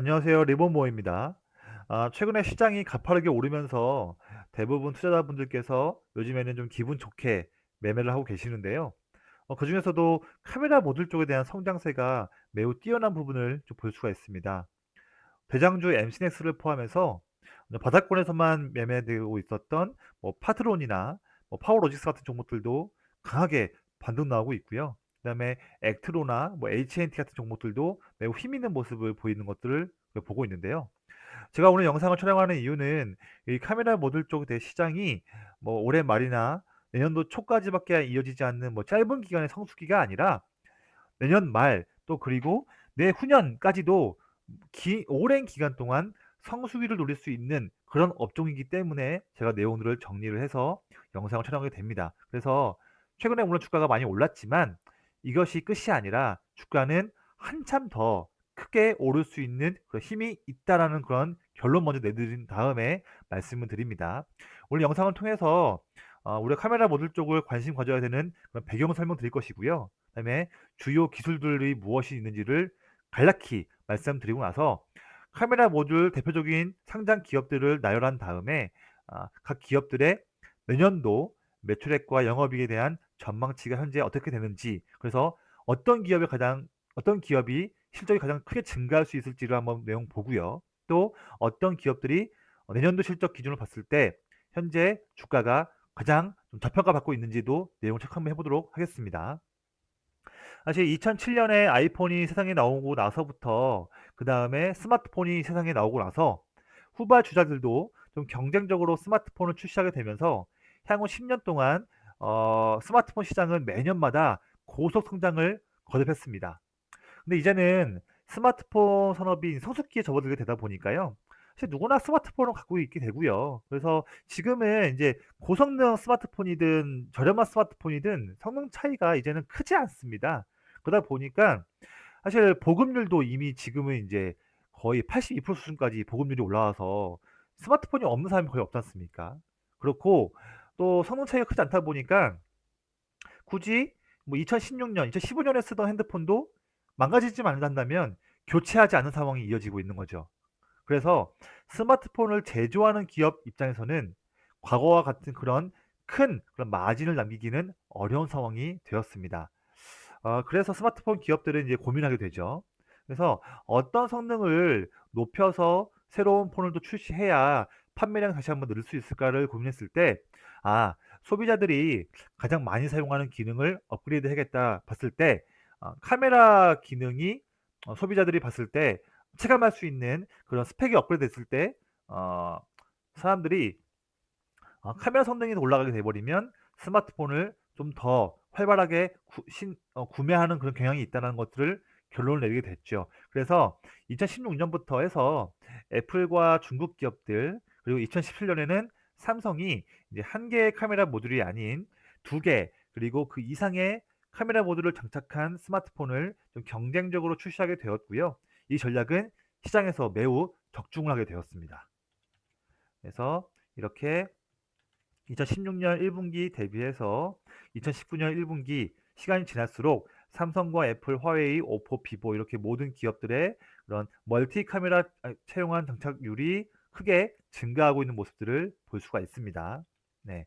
안녕하세요. 리본모입니다. 아, 최근에 시장이 가파르게 오르면서 대부분 투자자분들께서 요즘에는 좀 기분 좋게 매매를 하고 계시는데요. 어, 그중에서도 카메라 모듈 쪽에 대한 성장세가 매우 뛰어난 부분을 좀 볼 수가 있습니다. 대장주 엠시넥스를 포함해서 바닥권에서만 매매되고 있었던 뭐 파트론이나 뭐 파워로직스 같은 종목들도 강하게 반등 나오고 있고요. 그다음에 액트로나 뭐 HNT 같은 종목들도 매우 힘 있는 모습을 보이는 것들을 보고 있는데요. 제가 오늘 영상을 촬영하는 이유는 이 카메라 모듈 쪽의 시장이 뭐 올해 말이나 내년도 초까지밖에 이어지지 않는 뭐 짧은 기간의 성수기가 아니라 내년 말 또 그리고 내후년까지도 기, 오랜 기간 동안 성수기를 노릴 수 있는 그런 업종이기 때문에 제가 내용들을 정리를 해서 영상을 촬영하게 됩니다. 그래서 최근에 물론 주가가 많이 올랐지만 이것이 끝이 아니라 주가는 한참 더 크게 오를 수 있는 그런 힘이 있다라는 그런 결론 먼저 내드린 다음에 말씀을 드립니다. 오늘 영상을 통해서 어, 우리가 카메라 모듈 쪽을 관심 가져야 되는 그런 배경 설명 드릴 것이고요. 그다음에 주요 기술들이 무엇이 있는지를 간략히 말씀드리고 나서 카메라 모듈 대표적인 상장 기업들을 나열한 다음에 아, 각 기업들의 내년도 매출액과 영업이익에 대한 전망치가 현재 어떻게 되는지 그래서 어떤 기업이 가장 어떤 기업이 실적이 가장 크게 증가할 수 있을지를 한번 내용 보고요. 또 어떤 기업들이 내년도 실적 기준을 봤을 때 현재 주가가 가장 좀 저평가 받고 있는지도 내용을 체크 한번 해보도록 하겠습니다. 사실 2007년에 아이폰이 세상에 나오고 나서부터 그 다음에 스마트폰이 세상에 나오고 나서 후발 주자들도 좀 경쟁적으로 스마트폰을 출시하게 되면서 향후 10년 동안 어, 스마트폰 시장은 매년마다 고속 성장을 거듭했습니다. 근데 이제는 스마트폰 산업이 성숙기에 접어들게 되다 보니까요. 사실 누구나 스마트폰을 갖고 있게 되고요. 그래서 지금은 이제 고성능 스마트폰이든 저렴한 스마트폰이든 성능 차이가 이제는 크지 않습니다. 그러다 보니까 사실 보급률도 이미 지금은 이제 거의 82% 수준까지 보급률이 올라와서 스마트폰이 없는 사람이 거의 없지 않습니까? 그렇고 또 성능 차이가 크지 않다 보니까 굳이 뭐 2016년, 2015년에 쓰던 핸드폰도 망가지지만 않는다면 교체하지 않는 상황이 이어지고 있는 거죠. 그래서 스마트폰을 제조하는 기업 입장에서는 과거와 같은 그런 큰 그런 마진을 남기기는 어려운 상황이 되었습니다. 어, 그래서 스마트폰 기업들은 이제 고민하게 되죠. 그래서 어떤 성능을 높여서 새로운 폰을 또 출시해야 판매량 다시 한번 늘릴 수 있을까를 고민했을 때, 아, 소비자들이 가장 많이 사용하는 기능을 업그레이드 해야겠다 봤을 때, 어, 카메라 기능이 어, 소비자들이 봤을 때 체감할 수 있는 그런 스펙이 업그레이드 됐을 때, 어, 사람들이 어, 카메라 성능이 올라가게 돼버리면 스마트폰을 좀 더 활발하게 구, 신, 어, 구매하는 그런 경향이 있다는 것들을 결론을 내리게 됐죠. 그래서 2016년부터 해서 애플과 중국 기업들 그리고 2017년에는 삼성이 이제 한 개의 카메라 모듈이 아닌 두 개 그리고 그 이상의 카메라 모듈을 장착한 스마트폰을 좀 경쟁적으로 출시하게 되었고요. 이 전략은 시장에서 매우 적중을 하게 되었습니다. 그래서 이렇게 2016년 1분기 대비해서 2019년 1분기 시간이 지날수록 삼성과 애플, 화웨이, 오포, 비보 이렇게 모든 기업들의 그런 멀티 카메라 아, 채용한 장착률이 크게 증가하고 있는 모습들을 볼 수가 있습니다. 네.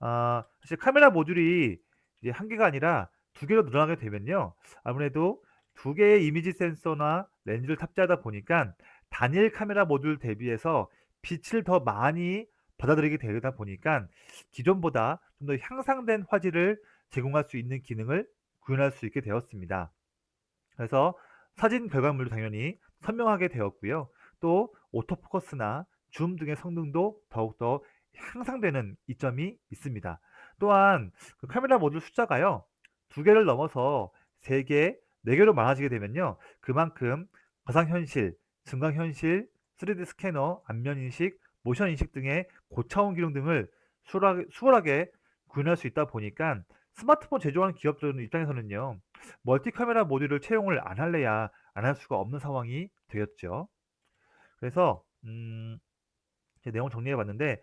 아, 사실 카메라 모듈이 이제 한 개가 아니라 두 개로 늘어나게 되면요. 아무래도 두 개의 이미지 센서나 렌즈를 탑재하다 보니까 단일 카메라 모듈 대비해서 빛을 더 많이 받아들이게 되다 보니까 기존보다 좀 더 향상된 화질을 제공할 수 있는 기능을 구현할 수 있게 되었습니다. 그래서 사진 결과물도 당연히 선명하게 되었고요. 또 오토포커스나 줌 등의 성능도 더욱더 향상되는 이점이 있습니다. 또한 그 카메라 모듈 숫자가요. 두 개를 넘어서 세 개, 네 개로 많아지게 되면요. 그만큼 가상현실, 증강현실, 3D 스캐너, 안면인식, 모션인식 등의 고차원 기능 등을 수월하게, 수월하게 구현할 수 있다 보니까 스마트폰 제조하는 기업들 입장에서는요. 멀티 카메라 모듈을 채용을 안 할래야 안 할 수가 없는 상황이 되었죠. 그래서 음, 내용 정리해 봤는데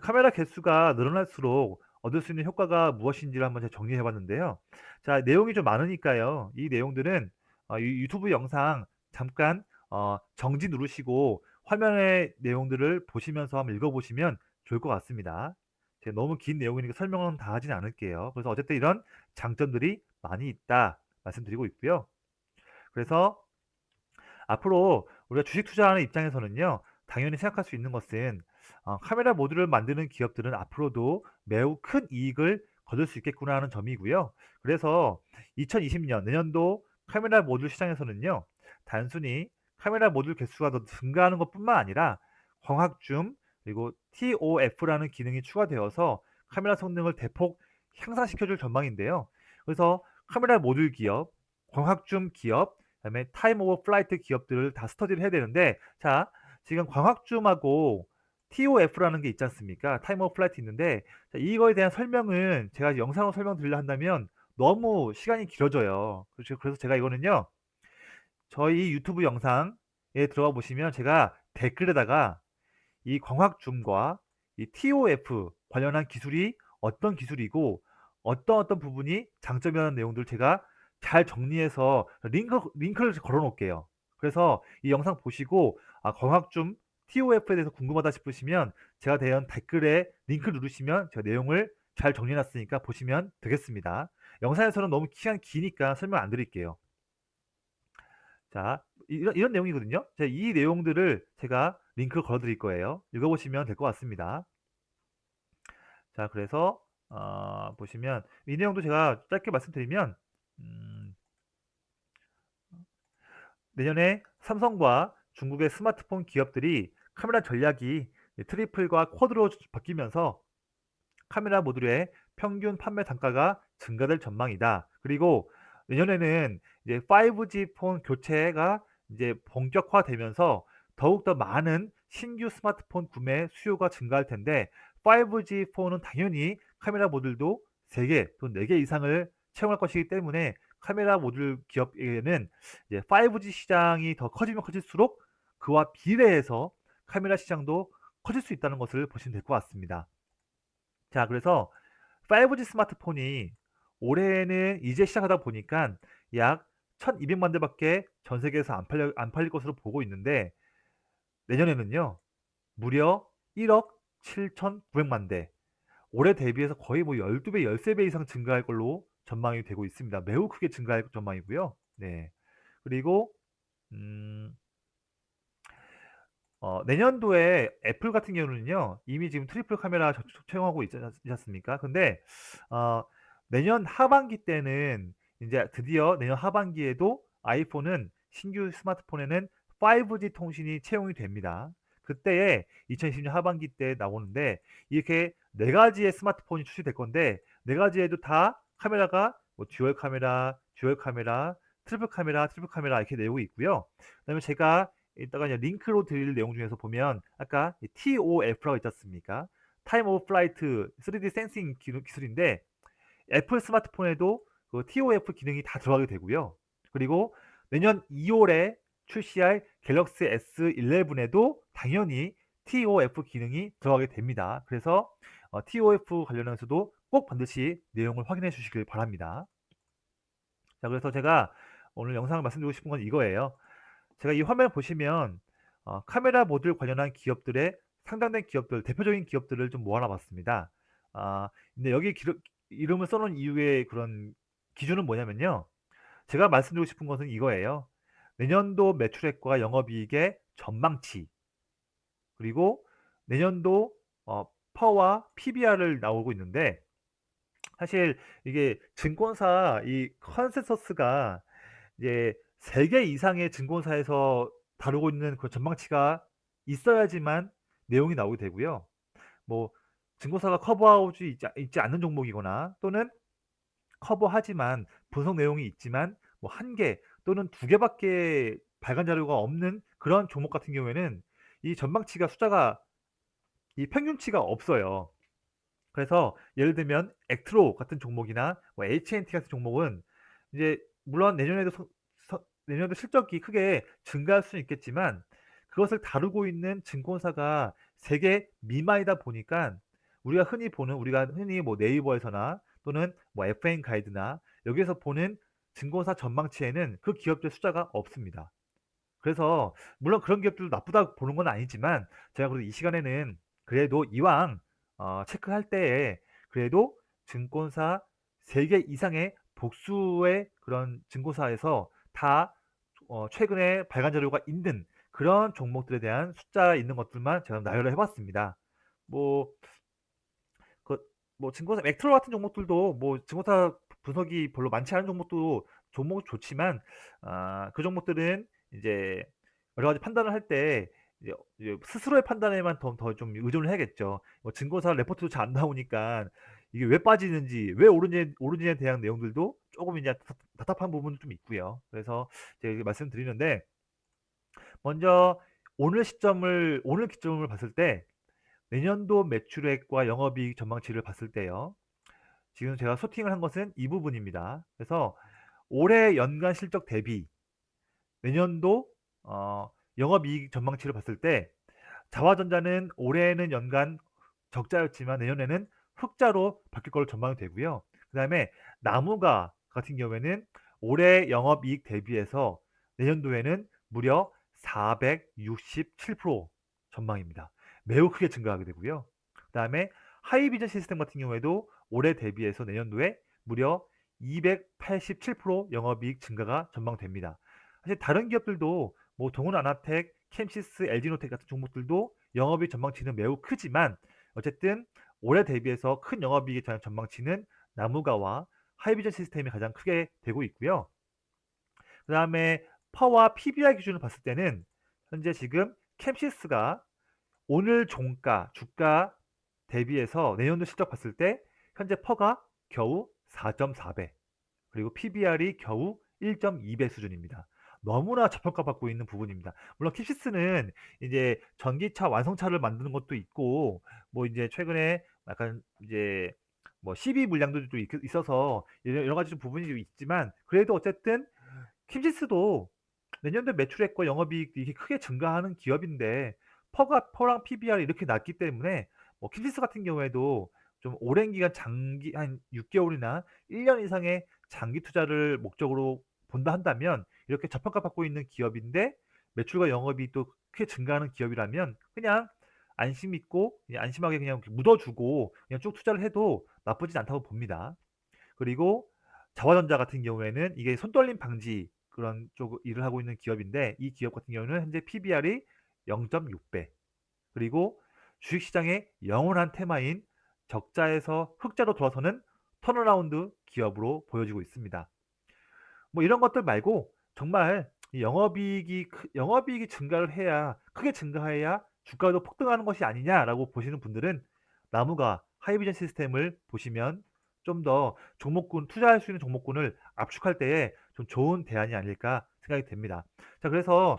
카메라 개수가 늘어날수록 얻을 수 있는 효과가 무엇인지를 한번 정리해 봤는데요. 자, 내용이 좀 많으니까요. 이 내용들은 어, 이 유튜브 영상 잠깐 어 정지 누르시고 화면의 내용들을 보시면서 한번 읽어 보시면 좋을 것 같습니다. 제가 너무 긴 내용이니까 설명은 다 하진 않을게요. 그래서 어쨌든 이런 장점들이 많이 있다 말씀드리고 있고요. 그래서 앞으로 우리가 주식 투자하는 입장에서는요. 당연히 생각할 수 있는 것은 어 '카메라 모듈을 만드는 기업들은 앞으로도 매우 큰 이익을 거둘 수 있겠구나.' 하는 점이고요. 그래서 2020 년 내년도 카메라 모듈 시장에서는요. 단순히 카메라 모듈 개수가 더 증가하는 것뿐만 아니라 광학줌 그리고 TOF라는 기능이 추가되어서 카메라 성능을 대폭 향상시켜 줄 전망인데요. 그래서 카메라 모듈 기업, 광학줌 기업, 그다음에 타임 오버 플라이트 기업들을 다 스터디를 해야 되는데 자 지금 광학줌하고 TOF라는 게 있지 않습니까? 타임 오버 플라이트 있는데 자 이거에 대한 설명은 제가 영상으로 설명드리려 한다면 너무 시간이 길어져요. 그렇죠. 그래서 제가 이거는요. 저희 유튜브 영상에 들어가 보시면 제가 댓글에다가 이 광학줌과 이 TOF 관련한 기술이 어떤 기술이고 어떤 어떤 부분이 장점이라는 내용들을 제가 잘 정리해서 링크 링크를 걸어 놓을게요. 그래서 이 영상 보시고 아 광학줌 TOF에 대해서 궁금하다 싶으시면 제가 대한 댓글에 링크 누르시면 제가 내용을 잘 정리해 놨으니까 보시면 되겠습니다. 영상에서는 너무 시간이 기니까 설명 안 드릴게요. 자 이런 이런 내용이거든요. 자이 내용들을 제가 링크를 걸어 드릴 거예요. 읽어 보시면 될 것 같습니다. 자 그래서 어 보시면 이 내용도 제가 짧게 말씀드리면 음 내년에 삼성과 중국의 스마트폰 기업들이 카메라 전략이 트리플과 쿼드로 바뀌면서 카메라 모듈의 평균 판매 단가가 증가될 전망이다. 그리고 내년에는 이제 5G 폰 교체가 이제 본격화되면서 더욱더 많은 신규 스마트폰 구매 수요가 증가할 텐데 5G 폰은 당연히 카메라 모듈도 3개 또는 4개 이상을 채용할 것이기 때문에 카메라 모듈 기업에게는 이제 5G 시장이 더 커지면 커질수록 그와 비례해서 카메라 시장도 커질 수 있다는 것을 보시면 될 것 같습니다. 자 그래서 5G 스마트폰이 올해는 이제 시작하다 보니까 약 1,200만 대밖에 전 세계에서 안 팔려 안 팔릴 것으로 보고 있는데 내년에는요. 무려 1억 7,900만 대. 올해 대비해서 거의 뭐 12배, 13배 이상 증가할 걸로 전망이 되고 있습니다. 매우 크게 증가할 전망이고요. 네. 그리고 음 어 내년도에 애플 같은 경우는요. 이미 지금 트리플 카메라 저 채용하고 있지 않 있지 않습니까? 근데 어 내년 하반기 때는 인제 드디어 내년 하반기에도 아이폰은 신규 스마트폰에는 5G 통신이 채용이 됩니다. 그때에 2020년 하반기 때 나오는데 이렇게 4 가지의 스마트폰이 출시될 건데 4 가지에도 다 카메라가 뭐 듀얼 카메라, 듀얼 카메라, 트리플 카메라, 트리플 카메라 이렇게 내용이 있고요. 그다음에 제가 이따가 링크로 드릴 내용 중에서 보면 아까 이 TOF라고 있지 않습니까? 타임 오브 플라이트 3D 센싱 기술인데 애플 스마트폰에도 그 TOF 기능이 다 들어가게 되고요. 그리고 내년 2월에 출시할 갤럭시 S11에도 당연히 TOF 기능이 들어가게 됩니다. 그래서 어 TOF 관련해서도 꼭 반드시 내용을 확인해 주시길 바랍니다. 자 그래서 제가 오늘 영상을 말씀드리고 싶은 건 이거예요. 제가 이 화면을 보시면 어 카메라 모듈 관련한 기업들의 상장된 기업들 대표적인 기업들을 좀 모아 놔 봤습니다. 아 근데 여기 기르 이름을 써 놓은 이유의 그런 기준은 뭐냐면요. 제가 말씀드리고 싶은 것은 이거예요. 내년도 매출액과 영업이익의 전망치 그리고 내년도 어 퍼와 PBR을 나오고 있는데 사실 이게 증권사 이 컨센서스가 이제 3 개 이상의 증권사에서 다루고 있는 그 전망치가 있어야지만 내용이 나오게 되고요. 뭐 증권사가 커버하고 있지 있지 않는 종목이거나 또는 커버하지만 분석 내용이 있지만 뭐 1 개 또는 2 개밖에 발간 자료가 없는 그런 종목 같은 경우에는 이 전망치가 숫자가 이 평균치가 없어요. 그래서 예를 들면 액트로 같은 종목이나 뭐 HNT 같은 종목은 이제 물론 내년에도 서서 내년에도 실적이 크게 증가할 수는 있겠지만 그것을 다루고 있는 증권사가 3개 미만이다 보니까 우리가 흔히 보는 우리가 흔히 뭐 네이버에서나 또는 뭐 FN 가이드나 여기에서 보는 증권사 전망치에는 그 기업들 숫자가 없습니다. 그래서 물론 그런 기업들도 나쁘다고 보는 건 아니지만 제가 그래도 이 시간에는 그래도 이왕 어 체크할 때에 그래도 증권사 3개 이상의 복수의 그런 증권사에서 다 어 최근에 발간 자료가 있는 그런 종목들에 대한 숫자 있는 것들만 제가 나열을 해 봤습니다. 뭐 그 뭐 증권사 맥트로 같은 종목들도 뭐 증권사 분석이 별로 많지 않은 종목도 종목은 좋지만 아 그 종목들은 이제 여러 가지 판단을 할 때 이제 이제 스스로의 판단에만 더더좀 의존을 해야겠죠. 뭐 증권사 레포트도 잘 안 나오니까 이게 왜 빠지는지 왜 오르는지 오르는지에 대한 내용들도 쪼금 이제 답 답답한 부분도 좀 있고요. 그래서 제가 말씀드리는데 먼저 오늘 시점을 오늘 기점을 봤을 때 내년도 매출액과 영업이익 전망치를 봤을 때요. 지금 제가 소팅을 한 것은 이 부분입니다. 그래서 올해 연간 실적 대비 내년도 어 영업이익 전망치를 봤을 때 자화전자는 올해는 연간 적자였지만 내년에는 흑자로 바뀔 걸로 전망이 되고요. 그다음에 나무가 같은 경우에는 올해 영업이익 대비해서 내년도에는 무려 467% 전망입니다. 매우 크게 증가하게 되고요. 그다음에 하이비전 시스템 같은 경우에도 올해 대비해서 내년도에 무려 287% 영업이익 증가가 전망됩니다. 사실 다른 기업들도 뭐 동훈 아나텍, 캠시스, LG노텍 같은 종목들도 영업이익 전망치는 매우 크지만 어쨌든 올해 대비해서 큰 영업이익에 대한 전망치는 나무가와 하이비전 시스템이 가장 크게 되고 있고요. 그 다음에 퍼와 PBR 기준을 봤을 때는 현재 지금 캠시스가 오늘 종가, 주가 대비해서 내년도 실적 봤을 때 현재 퍼가 겨우 4.4배 그리고 PBR이 겨우 1.2배 수준입니다. 너무나 저평가받고 있는 부분입니다. 물론 킵시스는 이제 전기차 완성차를 만드는 것도 있고 뭐 이제 최근에 약간 이제 뭐 CB 물량도 있어서 여러 가지 좀 부분이 좀 있지만 그래도 어쨌든 킵시스도 내년도 매출액과 영업이익이 이렇게 크게 증가하는 기업인데 퍼가 퍼랑 PBR이 이렇게 낮기 때문에 뭐 킵시스 같은 경우에도 좀 오랜 기간 장기 한 6 개월이나 1 년 이상의 장기 투자를 목적으로 본다 한다면 이렇게 저평가 받고 있는 기업인데 매출과 영업이익도 크게 증가하는 기업이라면 그냥 안심 있고 그냥 안심하게 그냥 묻어주고 그냥 쭉 투자를 해도 나쁘진 않다고 봅니다. 그리고 자화전자 같은 경우에는 이게 손떨림 방지 그런 쪽 일을 하고 있는 기업인데 이 기업 같은 경우는 현재 PBR이 0.6배 그리고 주식시장의 영원한 테마인 적자에서 흑자로 돌아서는 턴어라운드 기업으로 보여지고 있습니다. 뭐 이런 것들 말고 정말 영업이익이 영업이익이 증가를 해야 크게 증가해야 주가도 폭등하는 것이 아니냐라고 보시는 분들은 나무가 하이비전 시스템을 보시면 좀 더 종목군 투자할 수 있는 종목군을 압축할 때에 좀 좋은 대안이 아닐까 생각이 됩니다. 자 그래서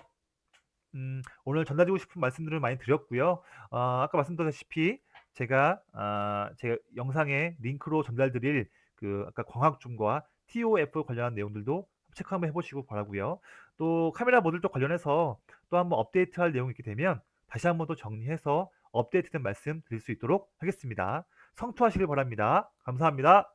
음, 오늘 전달드리고 싶은 말씀들을 많이 드렸고요. 어, 아까 말씀드렸다시피 제가 아, 제가 영상에 링크로 전달드릴 그 아까 광학중과 TOF 관련한 내용들도 체크 한번 해보시고 바라고요. 또 카메라 모듈 쪽 관련해서 또 한번 업데이트할 내용이 있게 되면 다시 한번 또 정리해서 업데이트된 말씀 드릴 수 있도록 하겠습니다. 성투하시길 바랍니다. 감사합니다.